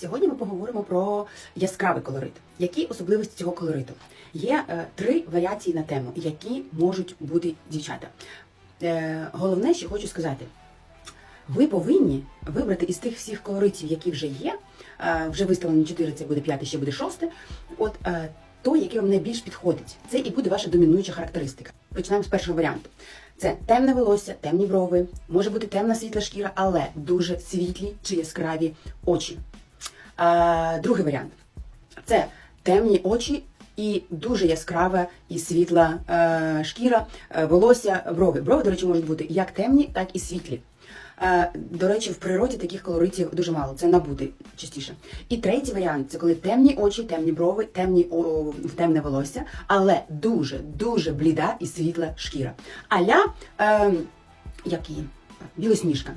Сьогодні ми поговоримо про яскравий колорит. Які особливості цього колориту? Є е, три варіації на тему, які можуть бути дівчата. Е, головне, що хочу сказати, ви повинні вибрати із тих всіх колоритів, які вже є. е, вже виставлено 4, це буде 5, ще буде 6. От е, той, який вам найбільш підходить. Це і буде ваша домінуюча характеристика. Починаємо з першого варіанту. Це темне волосся, темні брови, може бути темна світла шкіра, але дуже світлі чи яскраві очі. А, другий варіант це темні очі і дуже яскрава і світла е, шкіра, е, волосся, брови. Брови, до речі, можуть бути як темні, так і світлі. Е, до речі, в природі таких колоритів дуже мало. Це набути частіше. І третій варіант це коли темні очі, темні брови, темні о, темне волосся, але дуже дуже бліда і світла шкіра. Аля, е, як її? Білосніжка.